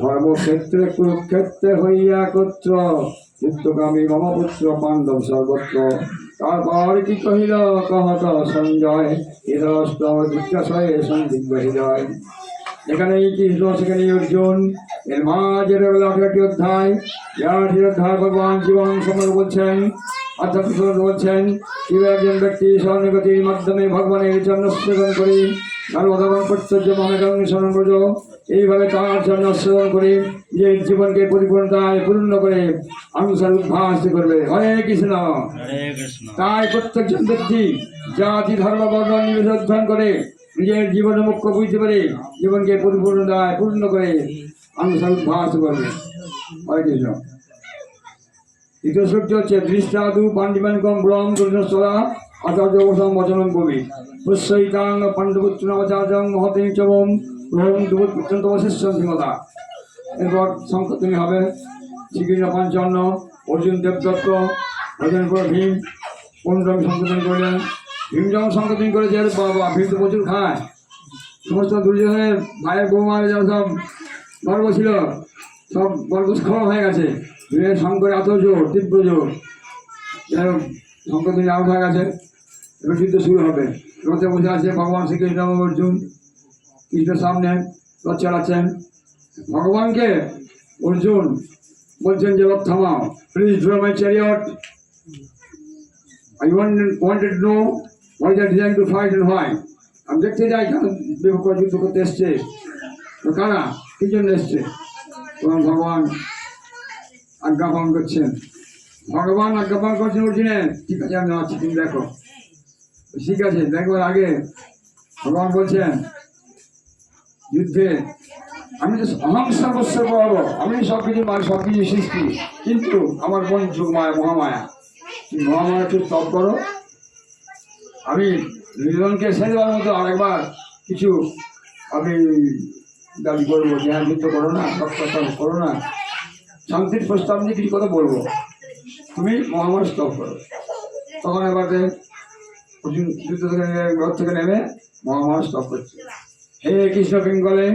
ধর্মক্ষেত্রে কুরুক্ষেত্রে হইয়া কত্র চিত্তকামী মম পুত্র পাণ্ডব সর্বত্র। তারপর কি কহিল কহত সঞ্জয় হিরষ্ট জিজ্ঞাসয়ে সন্দিগ্ধ হৃদয়। এখানেই কৃষ্ণ সেখানেই অর্জুন, এর মাঝে আঠারোটি অধ্যায় আঠারোটি অধ্যায় ভগবান জীবন সম্পর্কে বলছেন আধ্যাত্মিক বলছেন কীভাবে একজন ব্যক্তি স্বর্ণগতির মাধ্যমে ভগবানের সেবন করি অধমান কর্তব্য করল এইভাবে তার জন্য সেবন করে যে জীবনকে পরিপূর্ণতায় পূর্ণ করে অনুসার উদ্ভাস করবে। হরে কৃষ্ণ। তাই প্রত্যেকজন ব্যক্তি জাতি ধর্ম বর্ণ নিবেশ অধ্যয়ন করে নিজের জীবন মুখ্য বুঝতে পারে জীবনকে পরিপূর্ণতায় পূর্ণ করে অনুসার উদ্ভাস করবে। হরে কৃষ্ণ। দ্বিতীয় শ্লোকটি হচ্ছে দৃষ্টাদু পাণ্ডিমানিকম ব্রহ্ম দুর্নস্তরা আচার্য বচনম কবি প্রস্বইকাং পাণ্ডপুত্র আচার্য মহতিং চবম দুপুত্রন্ত শিষ্য সিংহতা এরপর সংকটনী হবে। শ্রীকৃষ্ণ পঞ্চান্ন অর্জুন দেবদত্ত ভজনপুর ভীম পনেরো সংকোচন করলেন। ভীম যখন সংকোচন করেছে বাবা ভীম তো প্রচুর খায়। সমস্ত দুর্যোধনের ভাইয়ের বৌমার যারা সব গর্ব ছিল, সব গর্ব খাওয়া হয়ে গেছে। ভীমের শঙ্করে এত জোর, তীব্র জোর। সংকোচন আউট হয়ে গেছে। এবার যুদ্ধ শুরু হবে। রথে বসে আছে ভগবান শ্রীকৃষ্ণ অর্জুন। কৃষ্ণ সামনে রথ চালাচ্ছেন ভগবানকে অর্জুন বলছেন যে থামাও। Please draw my chariot I want wanted no why the design to fight and why আমি দেখতে যাই কেন বিভক্ত যুদ্ধ করতে এসছে। কারা? কি জন্য এসছে? তখন ভগবান আজ্ঞা পালন করছেন। ভগবান আজ্ঞা পালন করছেন অর্জুনের ঠিক আছে, আমি আছি তুমি দেখো। ঠিক আছে, দেখবার আগে ভগবান বলছেন যুদ্ধে আমি তো অহং সর্বস্ব বড়। আমি সব কিছু মানে সব কিছু সৃষ্টি। কিন্তু আমার যুগ মায়া মহামায়া। তুমি মহামায়া একটু স্তব করো। আমি দুজনকে শেষ দেওয়ার মতো আরেকবার কিছু আমি দাবি করব হ্যাঁ যুদ্ধ করো না সৎকর্তা করো না। শান্তির প্রস্তাব নিয়ে কিছু কথা বলব। তুমি মহামায়া স্তব করো। তখন এবারে অর্জুন যুদ্ধ থেকে নেমে- থেকে নেমে মহামায়া স্তব করছে। হে কৃষ্ণ পিঙ্গলে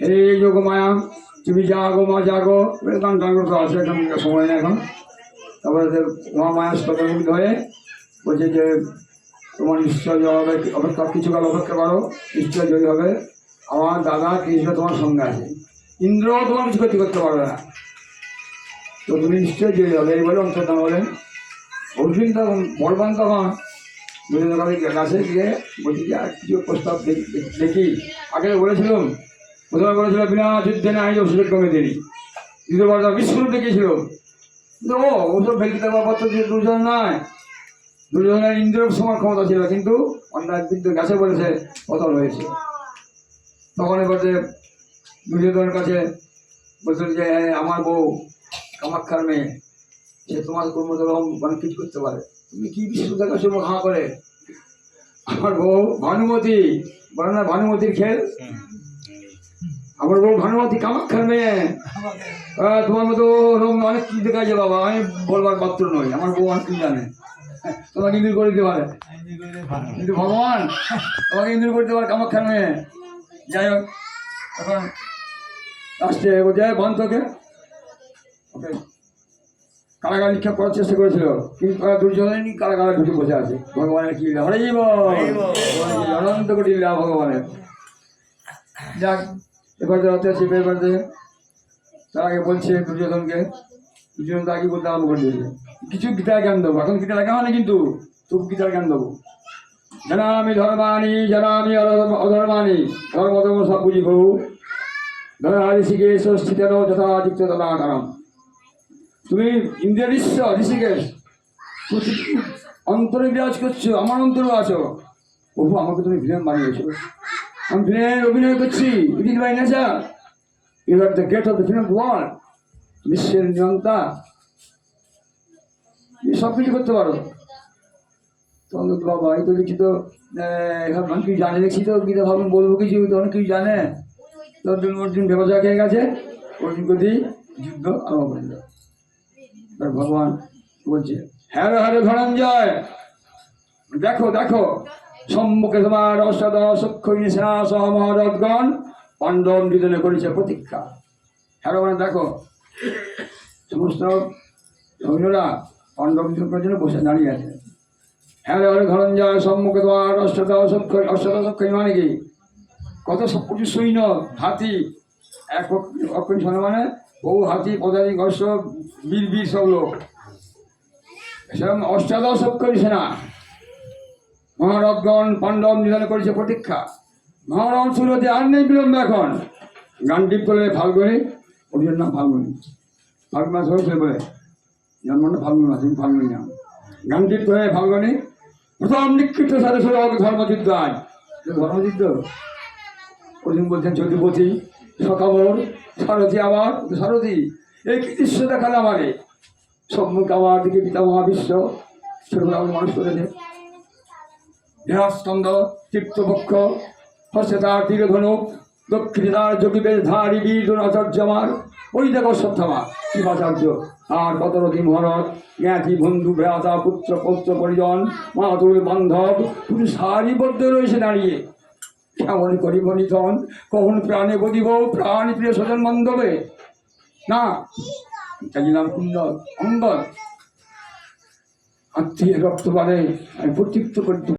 হে যোগমায়া, তুমি জাগো, মা জাগো। গান গান করতে আছে এখন সময় নেই এখন। তারপরে যে মহামায়া স্তবমুগ্ধ হয়ে বলছে যে, তোমার নিশ্চয় জয় হবে, অপেক্ষা, কিছুকাল অপেক্ষা করো, নিশ্চয় জয়ী হবে, আমার দাদা কৃষ্ণ তোমার সঙ্গে আছে। ইন্দ্র তোমার কিছু ক্ষতি করতে পারবে না। তো তুমি নিশ্চয় জয়ী হবে, এই বলে অন্তর্ধান বলেন অর্জুন তখন বলবান তখন গাছে গিয়ে বলছি যে কিছু প্রস্তাব দেখি- আগে বলেছিলাম প্রথমে বিনা যুদ্ধে না কমে দেওয়ার নয়। সমান ক্ষমতা ছিল কিন্তু অন্যায় কিন্তু গাছে বলেছে পতন হয়েছে। তখন এবারে দুর্যোধনের কাছে বলছিল যে "হ্যাঁ, আমার বউ কামাক্ষার মেয়ে। সে তোমার কর্মদলম অনেক কিছু করতে পারে। কি বিষ্ণু দেখাচ্ছ মুখ হাঁ করে? আমার বউ ভানুমতি বলে না ভানুমতির খেল? আমার বউ ভানুমতি কামাক্ষার মেয়ে। তোমার মতো ওরকম অনেক কি দেখা যায় বাবা, আমি বলবার পাত্র নই, আমার বউ অনেক কি জানে। তোমাকে ইন্দুর করে দিতে পারে। কিন্তু ভগবান, তোমাকে ইন্দুর করতে পারে কামাক্ষার মেয়ে। যাই হোক, এখন লাস্টে বোঝায় বন্ধকে। ওকে। কারাগার নিক্ষেপ করার চেষ্টা করেছিল কিন্তু তারা দুর্যোধনই কারাগারে ঢুকে বসে আছে। ভগবানের কি হরে জীব অনন্ত কোটি লীলা ভগবানের। যাক এবার রাতে আছে এবার তার আগে বলছে দুর্যোধনকে। দুর্যোধন তাকে বলতে আরম্ভ করে দিয়েছে? কিছু গীতার জ্ঞান দেবো। এখন গীতা লেখা হয় না কিন্তু তবু গীতার জ্ঞান দেবো। জানামি ধর্মানি জানামি অধর্ম- অধর্মানি ধর্ম ধর্ম সব বুঝি বহু ধর ঋষিকেশ স্থিতেন যথা যুক্ত তথা কারণ তুমি ইন্দ্রিয় ঋষিকেশ। অন্তরে বিরাজ করছ আমার অন্তরও আছো। প্রভু আমাকে তুমি ভিলেন বানিয়েছো। আমি ভিলেন অভিনয় করছি। Is my nature you are the gate of the film world বিশ্বের নিয়ন্তা তুমি সব কিছু করতে পারো। তখন তো বাবা এই তো তো আহ, অনেক কিছু জানে দেখছি তো গীতা ভাবুন বলব কিছু তো অনেক কিছু জানে। তো অর্জুন অর্জুন ব্যবসা খেয়ে গেছে। অর্জুনকে দিয়ে যুদ্ধ আরম্ভ ভগবান বলছে হ্যাঁ রে, হ্যাঁ ধনঞ্জয়। দেখো দেখো সম্মুখে তোমার সক্ষী সেনা সহ পাণ্ডব নিধনে করেছে প্রতীক্ষা। হ্যাঁ মানে দেখো সমস্ত সৈন্যরা পাণ্ডব নিধন করার জন্য বসে দাঁড়িয়ে আছে। হ্যাঁ হরে ধনঞ্জয় সম্মুখে তোমার অষ্টদ সক্ষী অষ্টদ সক্ষী মানে কি? কত সব প্রচুর সৈন্য হাতি এক অক্ষণ মানে বহু হাতি পদাধিক অশ্ব বীর বীর সব লোক। সেরকম অষ্টাদশ অক্ষরী সেনা। মহারথগণ, পাণ্ডব নিধন করেছে প্রতীক্ষা। মহারণ শুরুতে আর নেই বিলম্ব এখন। গান্ডিপ করে ফাল্গুনি ওর নাম ফাল্গুনি। ফাল্গুন মাস হয়েছে বলে। জন্মটা ফাল্গুন মাস এই ফাল্গুনি নাম। গান্ডিপ করে ফাল্গুনি। প্রথম নিক্ষিপ্ত সাথে শুরু হবে ধর্মযুদ্ধ আজ। ধর্মযুদ্ধ? অর্জুন বলছেন যদুপতি সকাবর সারথী আবার সারথী এই কি দৃশ্য দেখালে আমারে সম্মুখ আমার দিকে পিতা মহাবিশ্ব ছোটবেলা আমাকে মানুষ করেছে দেহাস্তন্দ তীর্থপক্ষ হস্তে তার তীরধনুক দক্ষিণে তার যোগীবেশ ধারি বীর আচার্য আমার। ওই দেখো সত্যমা শিবাচার্য। আর কতরতি মহরত জ্ঞাতি বন্ধু, ভ্রাতা, পুত্র, পৌত্র, পরিজন মাতুল বান্ধব পুরো সারিবদ্ধ রয়েছে দাঁড়িয়ে। কেমন করিব নিধন কখন প্রাণে বদিব প্রাণ প্রিয় স্বজন বান্ধবে না জানিলাম কুন্দর সুন্দর আত্মীয় রক্ত বাড়ে আমি প্রতৃপ্ত করতে